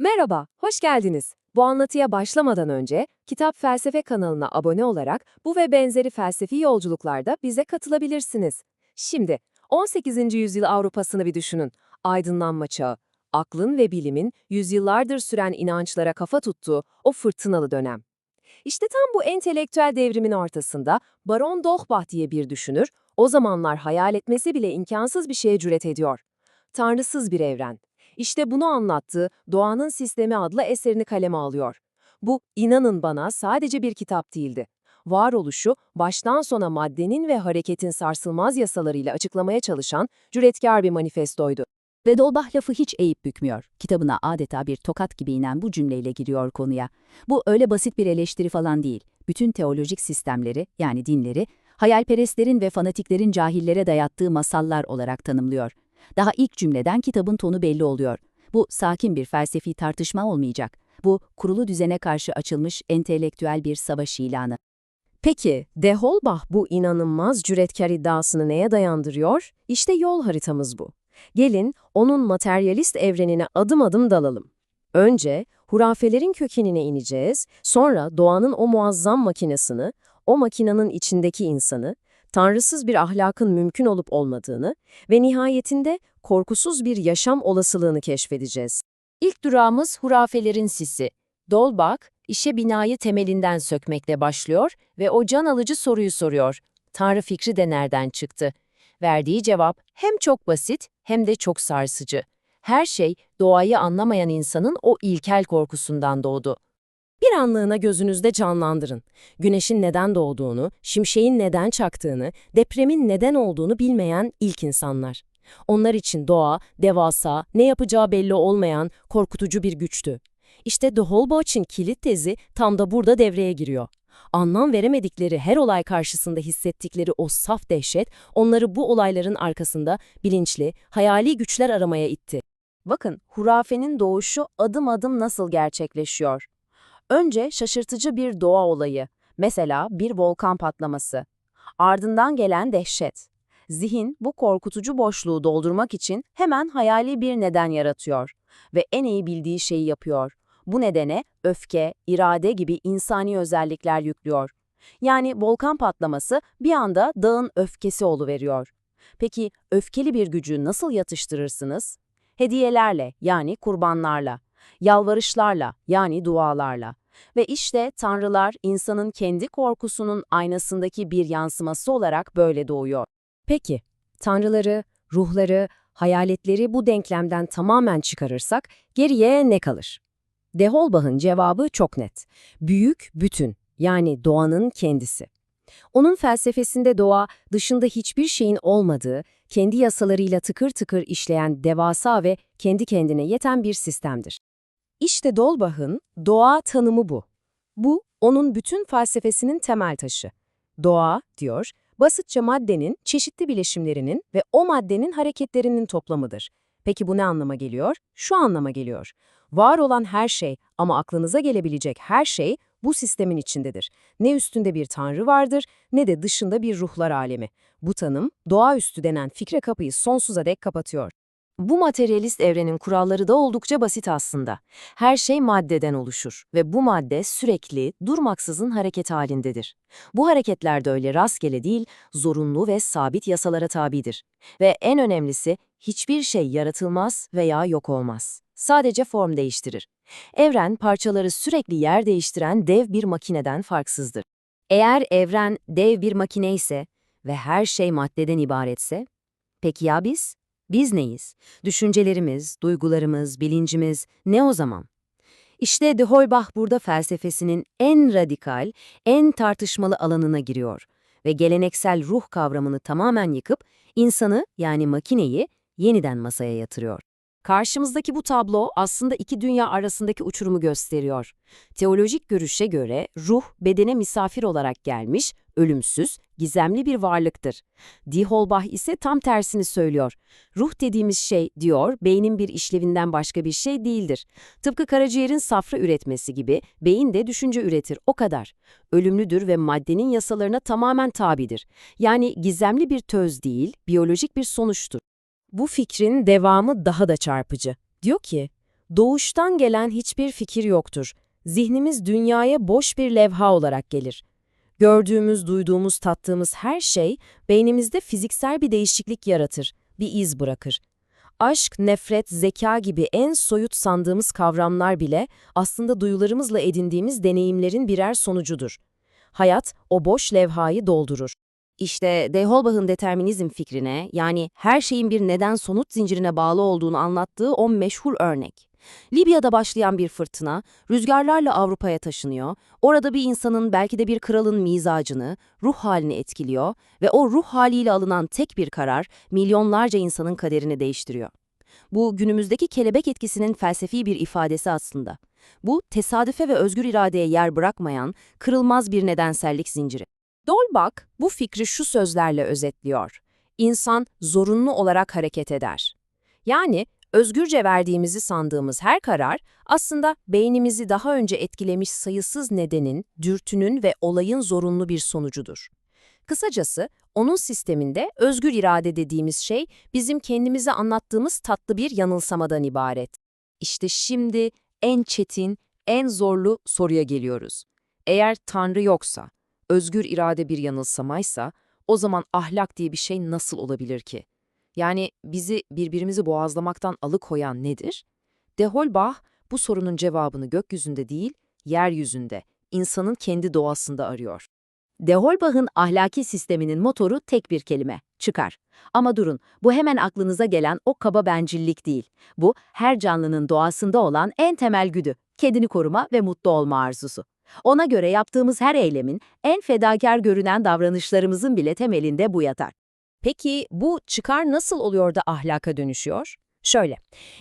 Merhaba, hoş geldiniz. Bu anlatıya başlamadan önce Kitap Felsefe kanalına abone olarak bu ve benzeri felsefi yolculuklarda bize katılabilirsiniz. Şimdi 18. yüzyıl Avrupa'sını bir düşünün. Aydınlanma çağı, aklın ve bilimin yüzyıllardır süren inançlara kafa tuttuğu o fırtınalı dönem. İşte tam bu entelektüel devrimin ortasında Baron D'Holbach diye bir düşünür, o zamanlar hayal etmesi bile imkansız bir şeye cüret ediyor. Tanrısız bir evren. İşte bunu anlattığı Doğanın Sistemi adlı eserini kaleme alıyor. Bu, inanın bana, sadece bir kitap değildi. Varoluşu baştan sona maddenin ve hareketin sarsılmaz yasalarıyla açıklamaya çalışan cüretkar bir manifestoydu. Ve Dolbach lafı hiç eğip bükmüyor. Kitabına adeta bir tokat gibi inen bu cümleyle giriyor konuya. Bu öyle basit bir eleştiri falan değil. Bütün teolojik sistemleri, yani dinleri, hayalperestlerin ve fanatiklerin cahillere dayattığı masallar olarak tanımlıyor. Daha ilk cümleden kitabın tonu belli oluyor. Bu sakin bir felsefi tartışma olmayacak. Bu kurulu düzene karşı açılmış entelektüel bir savaş ilanı. Peki, De Holbach bu inanılmaz cüretkar iddiasını neye dayandırıyor? İşte yol haritamız bu. Gelin onun materyalist evrenine adım adım dalalım. Önce hurafelerin kökenine ineceğiz, sonra doğanın o muazzam makinesini, o makinenin içindeki insanı, tanrısız bir ahlakın mümkün olup olmadığını ve nihayetinde korkusuz bir yaşam olasılığını keşfedeceğiz. İlk durağımız hurafelerin sisi. Dolbak, işe binayı temelinden sökmekle başlıyor ve o can alıcı soruyu soruyor. Tanrı fikri de nereden çıktı? Verdiği cevap hem çok basit hem de çok sarsıcı. Her şey doğayı anlamayan insanın o ilkel korkusundan doğdu. Bir anlığına gözünüzde canlandırın. Güneşin neden doğduğunu, şimşeğin neden çaktığını, depremin neden olduğunu bilmeyen ilk insanlar. Onlar için doğa, devasa, ne yapacağı belli olmayan, korkutucu bir güçtü. İşte De Holbach'ın kilit tezi tam da burada devreye giriyor. Anlam veremedikleri her olay karşısında hissettikleri o saf dehşet, onları bu olayların arkasında bilinçli, hayali güçler aramaya itti. Bakın, hurafenin doğuşu adım adım nasıl gerçekleşiyor. Önce şaşırtıcı bir doğa olayı, mesela bir volkan patlaması. Ardından gelen dehşet. Zihin bu korkutucu boşluğu doldurmak için hemen hayali bir neden yaratıyor ve en iyi bildiği şeyi yapıyor. Bu nedene öfke, irade gibi insani özellikler yüklüyor. Yani volkan patlaması bir anda dağın öfkesi oluveriyor. Peki öfkeli bir gücü nasıl yatıştırırsınız? Hediyelerle yani kurbanlarla, yalvarışlarla yani dualarla. Ve işte tanrılar insanın kendi korkusunun aynasındaki bir yansıması olarak böyle doğuyor. Peki, tanrıları, ruhları, hayaletleri bu denklemden tamamen çıkarırsak geriye ne kalır? De Holbach'ın cevabı çok net. Büyük bütün, yani doğanın kendisi. Onun felsefesinde doğa dışında hiçbir şeyin olmadığı, kendi yasalarıyla tıkır tıkır işleyen devasa ve kendi kendine yeten bir sistemdir. İşte Dolbach'ın doğa tanımı bu. Bu, onun bütün felsefesinin temel taşı. Doğa, diyor, basitçe maddenin çeşitli bileşimlerinin ve o maddenin hareketlerinin toplamıdır. Peki bu ne anlama geliyor? Şu anlama geliyor. Var olan her şey ama aklınıza gelebilecek her şey bu sistemin içindedir. Ne üstünde bir tanrı vardır ne de dışında bir ruhlar alemi. Bu tanım, doğaüstü denen fikre kapıyı sonsuza dek kapatıyor. Bu materyalist evrenin kuralları da oldukça basit aslında. Her şey maddeden oluşur ve bu madde sürekli, durmaksızın hareket halindedir. Bu hareketler de öyle rastgele değil, zorunlu ve sabit yasalara tabidir. Ve en önemlisi, hiçbir şey yaratılmaz veya yok olmaz. Sadece form değiştirir. Evren parçaları sürekli yer değiştiren dev bir makineden farksızdır. Eğer evren dev bir makine ise ve her şey maddeden ibaretse, peki ya biz? Biz neyiz? Düşüncelerimiz, duygularımız, bilincimiz ne o zaman? İşte de Holbach burada felsefesinin en radikal, en tartışmalı alanına giriyor ve geleneksel ruh kavramını tamamen yıkıp insanı yani makineyi yeniden masaya yatırıyor. Karşımızdaki bu tablo aslında iki dünya arasındaki uçurumu gösteriyor. Teolojik görüşe göre ruh bedene misafir olarak gelmiş, ölümsüz, gizemli bir varlıktır. Die Holbach ise tam tersini söylüyor. Ruh dediğimiz şey, diyor, beynin bir işlevinden başka bir şey değildir. Tıpkı karaciğerin safra üretmesi gibi beyin de düşünce üretir, o kadar. Ölümlüdür ve maddenin yasalarına tamamen tabidir. Yani gizemli bir töz değil, biyolojik bir sonuçtur. Bu fikrin devamı daha da çarpıcı. Diyor ki, Doğuştan gelen hiçbir fikir yoktur. Zihnimiz dünyaya boş bir levha olarak gelir. Gördüğümüz, duyduğumuz, tattığımız her şey beynimizde fiziksel bir değişiklik yaratır, bir iz bırakır. Aşk, nefret, zeka gibi en soyut sandığımız kavramlar bile aslında duyularımızla edindiğimiz deneyimlerin birer sonucudur. Hayat o boş levhayı doldurur. İşte de Holbach'ın determinizm fikrine, yani her şeyin bir neden-sonuç zincirine bağlı olduğunu anlattığı o meşhur örnek. Libya'da başlayan bir fırtına, rüzgarlarla Avrupa'ya taşınıyor, orada bir insanın belki de bir kralın mizacını, ruh halini etkiliyor ve o ruh haliyle alınan tek bir karar milyonlarca insanın kaderini değiştiriyor. Bu günümüzdeki kelebek etkisinin felsefi bir ifadesi aslında. Bu tesadüfe ve özgür iradeye yer bırakmayan, kırılmaz bir nedensellik zinciri. Dolbach bu fikri şu sözlerle özetliyor. İnsan zorunlu olarak hareket eder. Yani özgürce verdiğimizi sandığımız her karar aslında beynimizi daha önce etkilemiş sayısız nedenin, dürtünün ve olayın zorunlu bir sonucudur. Kısacası onun sisteminde özgür irade dediğimiz şey bizim kendimize anlattığımız tatlı bir yanılsamadan ibaret. İşte şimdi en çetin, en zorlu soruya geliyoruz. Eğer Tanrı yoksa, özgür irade bir yanılsamaysa, o zaman ahlak diye bir şey nasıl olabilir ki? Yani bizi birbirimizi boğazlamaktan alıkoyan nedir? De Holbach bu sorunun cevabını gökyüzünde değil, yeryüzünde, insanın kendi doğasında arıyor. De Holbach'ın ahlaki sisteminin motoru tek bir kelime, çıkar. Ama durun, bu hemen aklınıza gelen o kaba bencillik değil. Bu, her canlının doğasında olan en temel güdü, kendini koruma ve mutlu olma arzusu. Ona göre yaptığımız her eylemin, en fedakar görünen davranışlarımızın bile temelinde bu yatar. Peki bu çıkar nasıl oluyor da ahlaka dönüşüyor? Şöyle,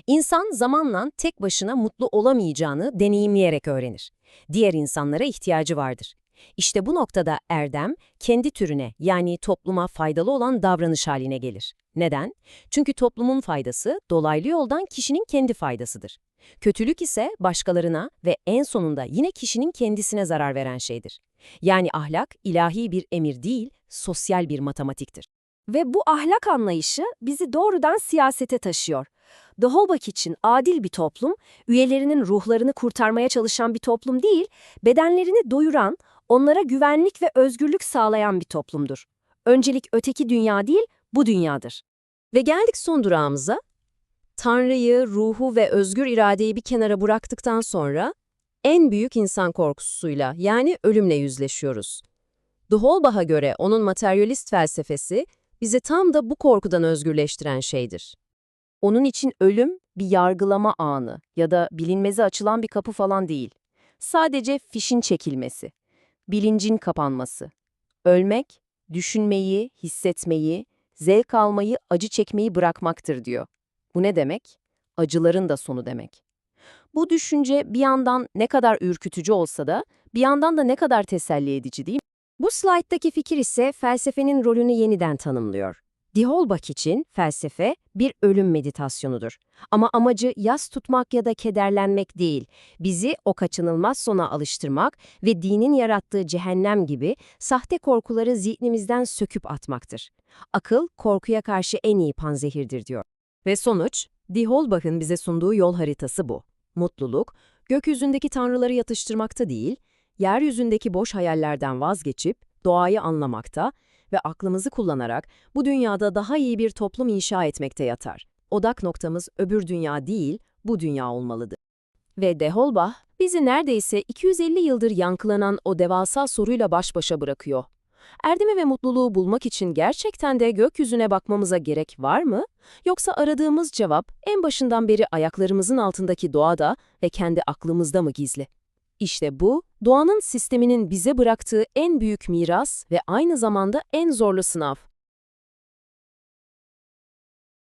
insan zamanla tek başına mutlu olamayacağını deneyimleyerek öğrenir. Diğer insanlara ihtiyacı vardır. İşte bu noktada erdem, kendi türüne yani topluma faydalı olan davranış haline gelir. Neden? Çünkü toplumun faydası dolaylı yoldan kişinin kendi faydasıdır. Kötülük ise başkalarına ve en sonunda yine kişinin kendisine zarar veren şeydir. Yani ahlak ilahi bir emir değil, sosyal bir matematiktir. Ve bu ahlak anlayışı bizi doğrudan siyasete taşıyor. De Holbach için adil bir toplum, üyelerinin ruhlarını kurtarmaya çalışan bir toplum değil, bedenlerini doyuran, onlara güvenlik ve özgürlük sağlayan bir toplumdur. Öncelik öteki dünya değil, bu dünyadır. Ve geldik son durağımıza. Tanrı'yı, ruhu ve özgür iradeyi bir kenara bıraktıktan sonra en büyük insan korkusuyla yani ölümle yüzleşiyoruz. De Holbach'a göre onun materyalist felsefesi bizi tam da bu korkudan özgürleştiren şeydir. Onun için ölüm bir yargılama anı ya da bilinmeze açılan bir kapı falan değil. Sadece fişin çekilmesi, bilincin kapanması. Ölmek, düşünmeyi, hissetmeyi, zevk almayı, acı çekmeyi bırakmaktır diyor. Bu ne demek? Acıların da sonu demek. Bu düşünce bir yandan ne kadar ürkütücü olsa da bir yandan da ne kadar teselli edici değil mi? Bu slayttaki fikir ise felsefenin rolünü yeniden tanımlıyor. De Holbach için felsefe bir ölüm meditasyonudur. Ama amacı yas tutmak ya da kederlenmek değil, bizi o kaçınılmaz sona alıştırmak ve dinin yarattığı cehennem gibi sahte korkuları zihnimizden söküp atmaktır. Akıl, korkuya karşı en iyi panzehirdir diyor. Ve sonuç, De Holbach'ın bize sunduğu yol haritası bu. Mutluluk, gökyüzündeki tanrıları yatıştırmakta değil, yeryüzündeki boş hayallerden vazgeçip doğayı anlamakta ve aklımızı kullanarak bu dünyada daha iyi bir toplum inşa etmekte yatar. Odak noktamız öbür dünya değil, bu dünya olmalıdır. Ve De Holbach bizi neredeyse 250 yıldır yankılanan o devasa soruyla baş başa bırakıyor. Erdemi ve mutluluğu bulmak için gerçekten de gökyüzüne bakmamıza gerek var mı? Yoksa aradığımız cevap en başından beri ayaklarımızın altındaki doğada ve kendi aklımızda mı gizli? İşte bu, doğanın sisteminin bize bıraktığı en büyük miras ve aynı zamanda en zorlu sınav.